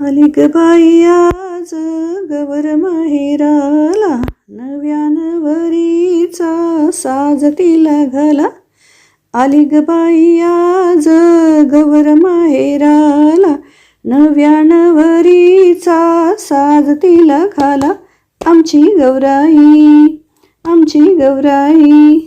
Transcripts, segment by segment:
आली ग बाई आज गवर माहेराला नव्या नवरीचा साज तिला घाला. आली ग बाई आज गवर माहेराला नव्या नवरीचा साज तिला घाला. आमची गौराई आमची गौराई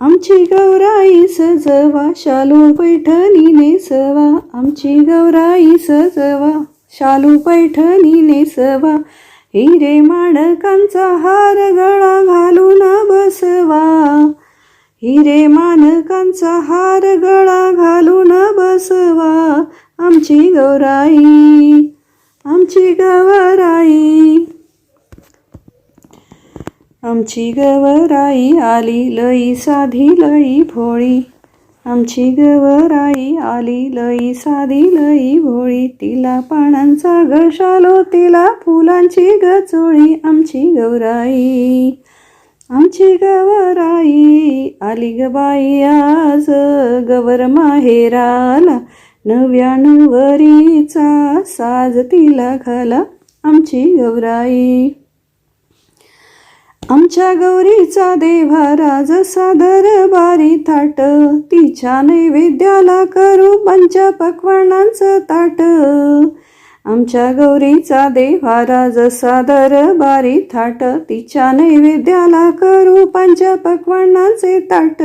आमची गौराई सजवा शालू पैठणी नेसवा आमची गौराई सजवा शालू पैठणी नेसवा. हिरे माणकांचा हार गळा घालून बसवा. हिरे मानकांचा हार गळा घालून बसवा. आमची गौराई आमची गवराई आमची गवराई आली लई साधी लई भोळी. आमची गवराई आली लई साधी लई भोळी. तिला पानांचा घशालो तिला फुलांची गचोळी. आमची गौराई आमची गवराई आली ग बाई आज. गवर माहेराला नव्या नवरीचा साज तिला घाला आमची गौराई आमच्या गौरीचा देवा राज सादर बारी थाट. तिच्या नैवेद्याला करू पंच पक्वानांचं ताट. आमच्या गौरीचा देवहार सादर बारी थाट. तिच्या नैवेद्याला करू पंच पक्वानांचे ताट.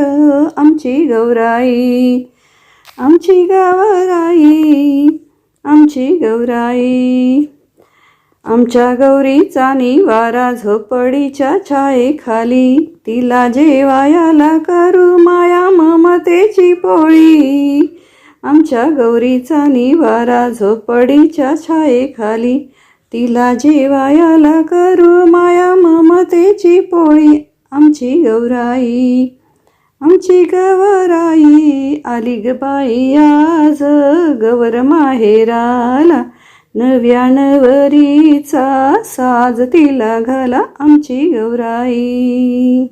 आमची गौराई आमची गावराई आमची गौराई. आमच्या गौरीचा निवारा झोपडीच्या छायेखाली. तिला जेवायाला करू माया ममतेची पोळी. आमच्या गौरीचा निवारा झोपडीच्या छायेखाली. तिला जेवायाला करू माया ममतेची पोळी. आमची गौराई आमची गवराई आली ग बाई आज गवर माहेराला. नव्या नवरीचा साज तिला घाला आमची गौराई.